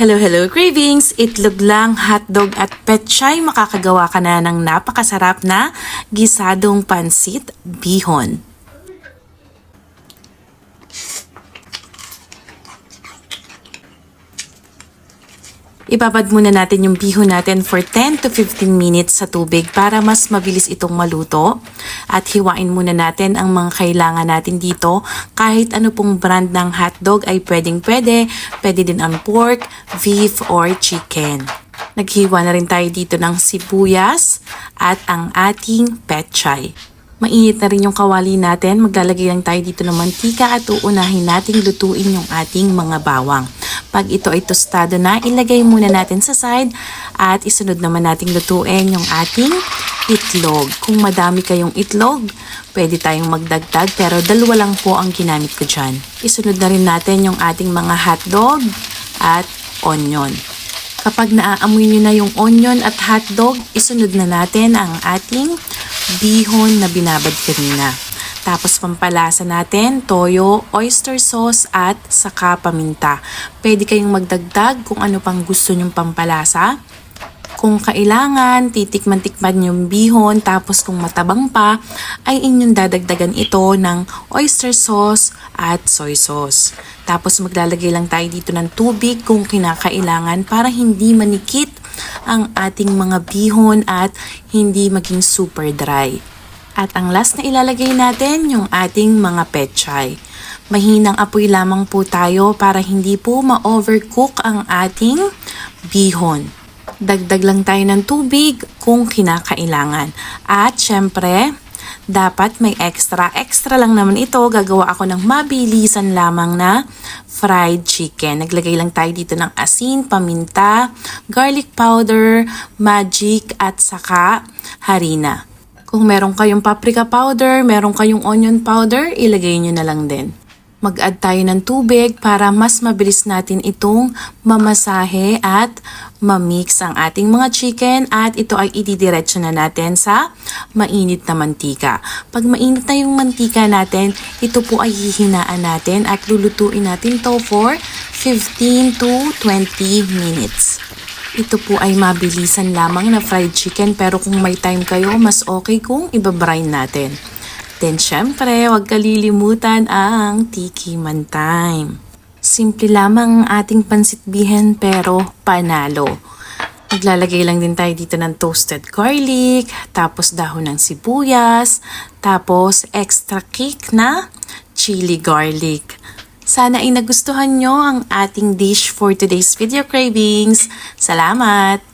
Hello, hello cravings! Itlog lang, hotdog at petchay makakagawa ka na ng napakasarap na gisadong pansit bihon. Ibabad muna natin yung bihon natin for 10 to 15 minutes sa tubig para mas mabilis itong maluto. At hiwain muna natin ang mga kailangan natin dito. Kahit ano pong brand ng hotdog ay pwedeng pwede. Pwede din ang pork, beef, or chicken. Naghiwa na rin tayo dito ng sibuyas at ang ating petchay. Mainit na rin yung kawali natin. Maglalagay lang tayo dito ng mantika at uunahin nating lutuin yung ating mga bawang. Pag ito ay tostado na, ilagay muna natin sa side at isunod naman nating lutuin yung ating itlog. Kung madami kayong itlog, pwede tayong magdagdag pero dalawa lang po ang ginamit ko dyan. Isunod na rin natin yung ating mga hotdog at onion. Kapag naaamoy nyo na yung onion at hotdog, isunod na natin ang ating bihon na binabad kanina. Tapos pampalasa natin, toyo, oyster sauce at saka paminta. Pwede kayong magdagdag kung ano pang gusto nyong pampalasa. Kung kailangan, titikman-tikman yung bihon tapos kung matabang pa, ay inyong dadagdagan ito ng oyster sauce at soy sauce. Tapos maglalagay lang tayo dito ng tubig kung kinakailangan para hindi manikit ang ating mga bihon at hindi maging super dry. At ang last na ilalagay natin, yung ating mga petchay. Mahinang apoy lamang po tayo para hindi po ma-overcook ang ating bihon. Dagdag lang tayo ng tubig kung kinakailangan. At syempre, dapat may extra. Extra lang naman ito. Gagawa ako ng mabilisan lamang na fried chicken. Naglagay lang tayo dito ng asin, paminta, garlic powder, magic, at saka harina. Kung meron kayong paprika powder, meron kayong onion powder, ilagay nyo na lang din. Mag-add tayo ng tubig para mas mabilis natin itong mamasahe at mamix ang ating mga chicken at ito ay ididiretso na natin sa mainit na mantika. Pag mainit na yung mantika natin, ito po ay hihinaan natin at lulutuin natin to for 15 to 20 minutes. Ito po ay mabilisan lamang na fried chicken pero kung may time kayo, mas okay kung ibabrine natin. Then syempre, huwag kalilimutan ang tiki man time. Simple lamang ang ating pansit bihen pero panalo. Maglalagay lang din tayo dito ng toasted garlic, tapos dahon ng sibuyas, tapos extra kick na chili garlic. Sana ay nagustuhan nyo ang ating dish for today's video cravings. Salamat!